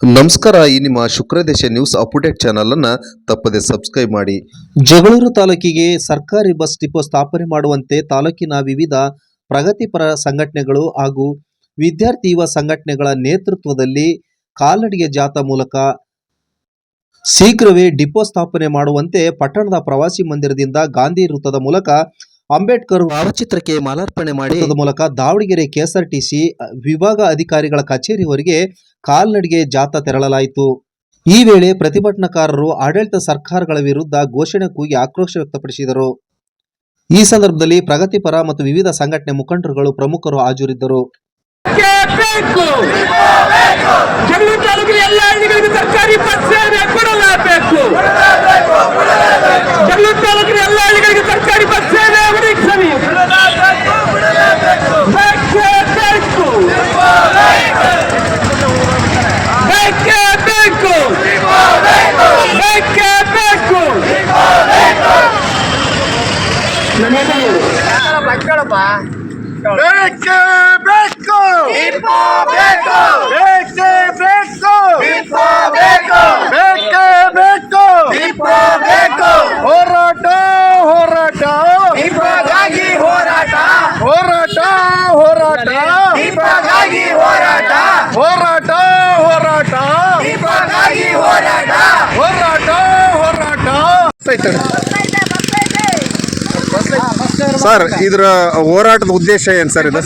ನಮಸ್ಕಾರ, ಈ ನಿಮ್ಮ ಶುಕ್ರದೇಶ ನ್ಯೂಸ್ ಅಪ್ಡೇಟ್ ಚಾನಲ್ ಅನ್ನ ತಪ್ಪದೆ ಸಬ್ಸ್ಕ್ರೈಬ್ ಮಾಡಿ. ಜಗಳೂರು ತಾಲೂಕಿಗೆ ಸರ್ಕಾರಿ ಬಸ್ ಡಿಪೋ ಸ್ಥಾಪನೆ ಮಾಡುವಂತೆ ತಾಲೂಕಿನ ವಿವಿಧ ಪ್ರಗತಿಪರ ಸಂಘಟನೆಗಳು ಹಾಗೂ ವಿದ್ಯಾರ್ಥಿ ಯುವ ಸಂಘಟನೆಗಳ ನೇತೃತ್ವದಲ್ಲಿ ಕಾಲ್ನಡಿಗೆ ಜಾಥಾ ಮೂಲಕ ಶೀಘ್ರವೇ ಡಿಪೋ ಸ್ಥಾಪನೆ ಮಾಡುವಂತೆ ಪಟ್ಟಣದ ಪ್ರವಾಸಿ ಮಂದಿರದಿಂದ ಗಾಂಧಿ ವೃತ್ತದ ಮೂಲಕ ಅಂಬೇಡ್ಕರ್ ಭಾವಚಿತ್ರಕ್ಕೆ ಮಾಲಾರ್ಪಣೆ ಮಾಡಿ ಅದರ ಮೂಲಕ ದಾವಣಗೆರೆ ಕೆಎಸ್ಆರ್ಟಿಸಿ ವಿಭಾಗ ಅಧಿಕಾರಿಗಳ ಕಚೇರಿವರೆಗೆ ಕಾಲ್ನಡಿಗೆ ಜಾಥಾ ತೆರಳಲಾಯಿತು. ಈ ವೇಳೆ ಪ್ರತಿಭಟನಾಕಾರರು ಆಡಳಿತ ಸರ್ಕಾರಗಳ ವಿರುದ್ಧ ಘೋಷಣೆ ಕೂಗಿ ಆಕ್ರೋಶ ವ್ಯಕ್ತಪಡಿಸಿದರು. ಈ ಸಂದರ್ಭದಲ್ಲಿ ಪ್ರಗತಿಪರ ಮತ್ತು ವಿವಿಧ ಸಂಘಟನೆ ಮುಖಂಡರುಗಳು ಪ್ರಮುಖರು ಹಾಜರಿದ್ದರು. ಬೇಕು ಜಗಳೂರು ತಾಲೂಕಿನ ಎಲ್ಲ ಹಳ್ಳಿಗಳಿಗೆ ಸರ್ಕಾರಿ ಬಸ್ ಸೇವೆ ಕೊಡಲೇಬೇಕು ಜಗಳೂರು ತಾಲೂಕಿನ ಎಲ್ಲ ಹಳ್ಳಿಗಳಿಗೆ ಸರ್ಕಾರಿ ಬಸ್ ಸೇವೆ ಒದಗಿಸಲಿ ಬೇಕೇ ಬೇಕು ಬೇಕೇ ಬೇಕು ಬೇಕೇ ಬೇಕು ಬೇಕೇ ಬೇಕು ಬೇಕು ಬೇಕೇ ಬೇಕು ಬೇಕು ಬೇಕೇ ಬೇಕು ಬೇಕು ಹೋರಾಟ ಹೋರಾಟ ದೀಪಗಾಗಿ ಹೋರಾಟ ಹೋರಾಟ ಹೋರಾಟ ದೀಪಗಾಗಿ ಹೋರಾಟ ಹೋರಾಟ ಹೋರಾಟ ದೀಪಗಾಗಿ ಹೋರಾಟ ಹೋರಾಟ ಹೋರಾಟ ಸರ್ ಇದರ ಹೋರಾಟದ ಉದ್ದೇಶ ಏನು ಸರ್ ಇದು?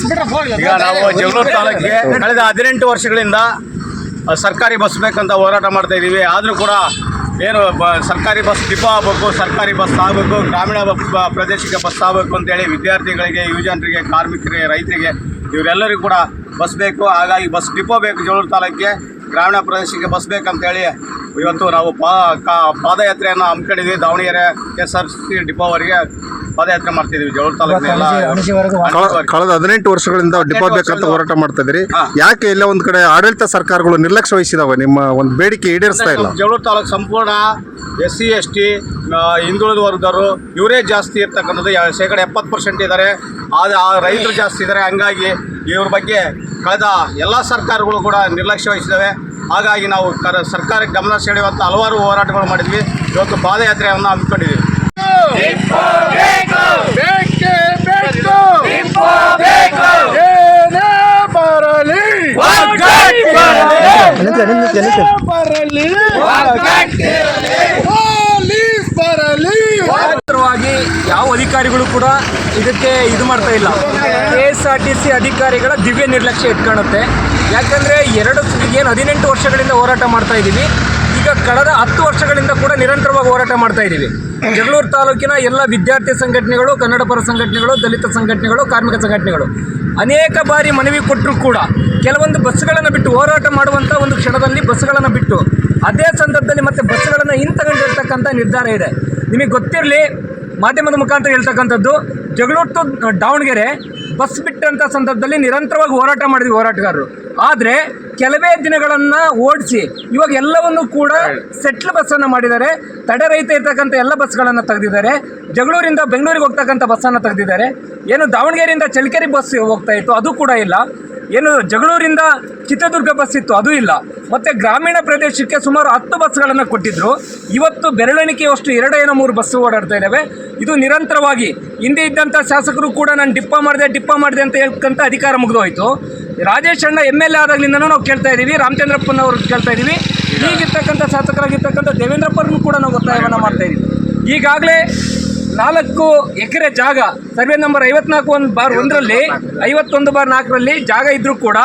ಈಗ ನಾವು ಜಗಳೂರು ತಾಲೂಕಿಗೆ ಕಳೆದ ಹದಿನೆಂಟು ವರ್ಷಗಳಿಂದ ಸರ್ಕಾರಿ ಬಸ್ ಬೇಕಂತ ಹೋರಾಟ ಮಾಡ್ತಾ ಇದ್ದೀವಿ ಆದರೂ ಕೂಡ ಏನು ಸರ್ಕಾರಿ ಬಸ್ ಡಿಪೋ ಆಗ್ಬೇಕು, ಸರ್ಕಾರಿ ಬಸ್ ಆಗಬೇಕು, ಗ್ರಾಮೀಣ ಪ್ರದೇಶಕ್ಕೆ ಬಸ್ ಆಗಬೇಕು ಅಂತೇಳಿ ವಿದ್ಯಾರ್ಥಿಗಳಿಗೆ ಯುವಜನರಿಗೆ ಕಾರ್ಮಿಕರಿಗೆ, ರೈತರಿಗೆ, ಇವರೆಲ್ಲರಿಗೂ ಕೂಡ ಬಸ್ ಬೇಕು. ಹಾಗಾಗಿ ಬಸ್ ಡಿಪೋ ಬೇಕು ಜಗಳೂರು ತಾಲೂಕಿಗೆ, ಗ್ರಾಮೀಣ ಪ್ರದೇಶಕ್ಕೆ ಬಸ್ ಬೇಕಂತೇಳಿ ಇವತ್ತು ನಾವು ಪಾ, ಕಾ, ಪಾದಯಾತ್ರೆಯನ್ನು ಹಮ್ಮಿಕೊಂಡಿದ್ವಿ. Davanagere K S R C ಡಿಪೋವರೆಗೆ ಪಾದಯಾತ್ರೆ ಮಾಡ್ತಿದ್ವಿ ಜವಳ ತಾಲೂಕಿನ ಎಲ್ಲ ಕಳ- ಕಳೆದ ಹದಿನೆಂಟು ವರ್ಷಗಳಿಂದ ಡಿಪೋ ಬೇಕಂತ ಹೋರಾಟ ಮಾಡ್ತಾ ಇದ್ರಿ ಯಾಕೆ ಎಲ್ಲ ಒಂದ್ ಕಡೆ ಆಡಳಿತ ಸರ್ಕಾರಗಳು ನಿರ್ಲಕ್ಷ್ಯ ವಹಿಸಿದಾವೆ? ನಿಮ್ಮ ಒಂದು ಬೇಡಿಕೆ ಈಡೇರಿಸ್ತಾ ಇಲ್ಲ. ಜವಳ ತಾಲೂಕು ಸಂಪೂರ್ಣ ಎಸ್ ಸಿ ಎಸ್ ಟಿ ಹಿಂದುಳಿದ ವರ್ಗದವರು ಇವರೇ ಜಾಸ್ತಿ ಇರ್ತಕ್ಕಂಥದ್ದು. ಯಾ- ಶೇಕಡ ಎಪ್ಪತ್ತು ಪರ್ಸೆಂಟ್ ಇದ್ದಾರೆ. ಆದರೆ ಆ ರೈತರು ಜಾಸ್ತಿ ಇದ್ದಾರೆ. ಹಂಗಾಗಿ ಇವ್ರ ಬಗ್ಗೆ ಕಳೆದ ಎಲ್ಲ ಸರ್ಕಾರಗಳು ಕೂಡ ನಿರ್ಲಕ್ಷ್ಯ ವಹಿಸಿದ್ದಾವೆ ಹಾಗಾಗಿ ನಾವು ಕರ ಸರ್ಕಾರಕ್ಕೆ ಗಮನ ಸೆಳೆಯುವಂಥ ಹಲವಾರು ಹೋರಾಟಗಳು ಮಾಡಿದ್ವಿ. ಇವತ್ತು ಪಾದಯಾತ್ರೆಯನ್ನು ಹಮ್ಮಿಕೊಂಡಿದ್ದೀವಿ ಬೇಕೇ ಬೇಕು ಏನೇ ಬರಲಿ ಏನೇ ಬರಲಿ ಪೊಲೀಸ್ ಬರಲಿ ನಿರಂತರವಾಗಿ ಯಾವ ಅಧಿಕಾರಿಗಳು ಕೂಡ ಇದಕ್ಕೆ ಇದು ಮಾಡ್ತಾ ಇಲ್ಲ. K S R T C ಅಧಿಕಾರಿಗಳ ದಿವ್ಯ ನಿರ್ಲಕ್ಷ್ಯ ಇಟ್ಕೊಳ್ಳುತ್ತೆ ಯಾಕಂದರೆ ಎರಡು ಏನು ಹದಿನೆಂಟು ವರ್ಷಗಳಿಂದ ಹೋರಾಟ ಮಾಡ್ತಾ ಇದ್ದೀವಿ ಈಗ ಕಳೆದ ಹತ್ತು ವರ್ಷಗಳಿಂದ ಕೂಡ ನಿರಂತರವಾಗಿ ಹೋರಾಟ ಮಾಡ್ತಾ ಇದ್ದೀವಿ ಜಗಳೂರು ತಾಲೂಕಿನ ಎಲ್ಲ ವಿದ್ಯಾರ್ಥಿ ಸಂಘಟನೆಗಳು, ಕನ್ನಡ ಪರ ಸಂಘಟನೆಗಳು, ದಲಿತ ಸಂಘಟನೆಗಳು, ಕಾರ್ಮಿಕ ಸಂಘಟನೆಗಳು ಅನೇಕ ಬಾರಿ ಮನವಿ ಕೊಟ್ಟರು ಕೂಡ ಕೆಲವೊಂದು ಬಸ್ಗಳನ್ನು ಬಿಟ್ಟು ಹೋರಾಟ ಮಾಡುವಂಥ ಒಂದು ಕ್ಷಣದಲ್ಲಿ ಬಸ್ಗಳನ್ನು ಬಿಟ್ಟು ಅದೇ ಸಂದರ್ಭದಲ್ಲಿ ಮತ್ತೆ ಬಸ್ಗಳನ್ನು ಹಿಂತಗೊಂಡಿರ್ತಕ್ಕಂಥ ನಿರ್ಧಾರ ಇದೆ. ನಿಮಗೆ ಗೊತ್ತಿರಲಿ ಮಾಧ್ಯಮದ ಮುಖಾಂತರ ಹೇಳ್ತಕ್ಕಂಥದ್ದು ಜಗಳೂರು ಟು ದಾವಣಗೆರೆ ಬಸ್ ಬಿಟ್ಟಂಥ ಸಂದರ್ಭದಲ್ಲಿ ನಿರಂತರವಾಗಿ ಹೋರಾಟ ಮಾಡಿದ್ವಿ ಹೋರಾಟಗಾರರು. ಆದರೆ ಕೆಲವೇ ದಿನಗಳನ್ನು ಓಡಿಸಿ ಇವಾಗ ಎಲ್ಲವನ್ನು ಕೂಡ ಸೆಟ್ಲ್ ಬಸ್ಸನ್ನು ಮಾಡಿದ್ದಾರೆ. ತಡೆ ರೈತ ಇರ್ತಕ್ಕಂಥ ಎಲ್ಲ ಬಸ್ಗಳನ್ನು ತೆಗೆದಿದ್ದಾರೆ. ಜಗಳೂರಿಂದ ಬೆಂಗಳೂರಿಗೆ ಹೋಗ್ತಕ್ಕಂಥ ಬಸ್ಸನ್ನು ತೆಗೆದಿದ್ದಾರೆ. ಏನು ದಾವಣಗೆರೆಯಿಂದ ಚಳ್ಳಕೆರೆ ಬಸ್ ಹೋಗ್ತಾ ಇತ್ತು ಅದು ಕೂಡ ಇಲ್ಲ. ಏನು ಜಗಳೂರಿಂದ ಚಿತ್ರದುರ್ಗ ಬಸ್ ಇತ್ತು, ಅದು ಇಲ್ಲ. ಮತ್ತು ಗ್ರಾಮೀಣ ಪ್ರದೇಶಕ್ಕೆ ಸುಮಾರು ಹತ್ತು ಬಸ್ಗಳನ್ನು ಕೊಟ್ಟಿದ್ದರು ಇವತ್ತು ಬೆರಳೆಣಿಕೆಯಷ್ಟು ಎರಡು ಏನೋ ಮೂರು ಬಸ್ಸು ಓಡಾಡ್ತಾ ಇದ್ದಾವೆ ಇದು ನಿರಂತರವಾಗಿ, ಹಿಂದೆ ಇದ್ದಂಥ ಶಾಸಕರು ಕೂಡ ನಾನು ಡಿಪ್ಪ ಮಾಡಿದೆ ಡಿಪ್ಪ ಮಾಡಿದೆ ಅಂತ ಹೇಳ್ಕಂತ ಅಧಿಕಾರ ಮುಗಿದೋಯ್ತು. ರಾಜೇಶ್ ಅಣ್ಣ ಎಂ ಎಲ್ ಎ ಆದಾಗಲಿಂದನೂ ನಾವು ಕೇಳ್ತಾ ಇದ್ದೀವಿ ರಾಮಚಂದ್ರಪ್ಪನವ್ರು ಕೇಳ್ತಾ ಇದ್ದೀವಿ. ಈಗಿರ್ತಕ್ಕಂಥ ಶಾಸಕರಾಗಿರ್ತಕ್ಕಂಥ ದೇವೇಂದ್ರಪ್ಪರನ್ನು ಕೂಡ ನಾವು ಒತ್ತಾಯವನ್ನು ಮಾಡ್ತಾ ಇದ್ದೀವಿ. ಈಗಾಗಲೇ ನಾಲ್ಕು ಎಕರೆ ಜಾಗ ಸರ್ವೆ ನಂಬರ್ ಐವತ್ನಾಲ್ಕು ಒಂದು ಬಾರ್ ಒಂದರಲ್ಲಿ ಐವತ್ತೊಂದು ಬಾರ್ ನಾಲ್ಕರಲ್ಲಿ ಜಾಗ ಇದ್ದರೂ ಕೂಡ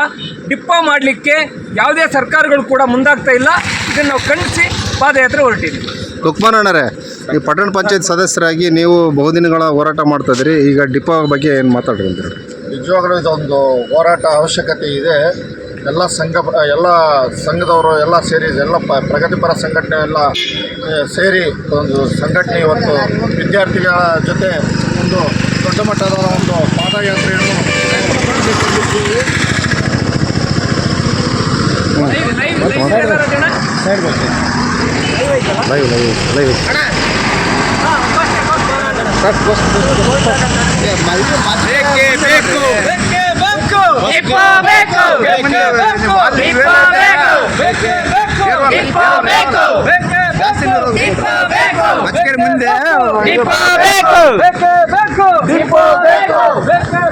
ಡಿಪ್ಪ ಮಾಡಲಿಕ್ಕೆ ಯಾವುದೇ ಸರ್ಕಾರಗಳು ಕೂಡ ಮುಂದಾಗ್ತಾ ಇಲ್ಲ. ಇದನ್ನು ನಾವು ಖಂಡಿಸಿ ಪಾದಯಾತ್ರೆ ಹೊರಟಿದ್ದೀವಿ ಲುಕ್ಮಾನಣ್ಣರೇ ಈ ಪಟ್ಟಣ ಪಂಚಾಯತ್ ಸದಸ್ಯರಾಗಿ ನೀವು ಬಹುದಿನಗಳ ಹೋರಾಟ ಮಾಡ್ತಾ ಇದ್ರಿ. ಈಗ ಡಿಪೋ ಬಗ್ಗೆ ಏನು ಮಾತಾಡ್ರಿ ನಿಜವಾಗ್ಲೂ ಇದೊಂದು ಹೋರಾಟ ಅವಶ್ಯಕತೆ ಇದೆ. ಎಲ್ಲ ಸಂಘ ಎಲ್ಲ ಸಂಘದವರು ಎಲ್ಲ ಸೇರಿ ಎಲ್ಲ ಪ ಪ್ರಗತಿಪರ ಸಂಘಟನೆ ಎಲ್ಲ ಸೇರಿ ಒಂದು ಸಂಘಟನೆ ಇವತ್ತು ವಿದ್ಯಾರ್ಥಿಗಳ ಜೊತೆ ಒಂದು ದೊಡ್ಡ ಮಟ್ಟದ ಒಂದು ಪಾದಯಾತ್ರೆಯನ್ನು ಬೇಕು ಲೈವ್ ಲೈವ್ ಲೈವ್ ಬೇಕೇ ಬೇಕು ಬೇಕು ಬೇಕು ಬೇಕು ಬೇಕು ಬೇಕು ಮುಂದೆ ಬೇಕು ಬೇಕು ಬೇಕು ಬೇಕು ಬೇಕು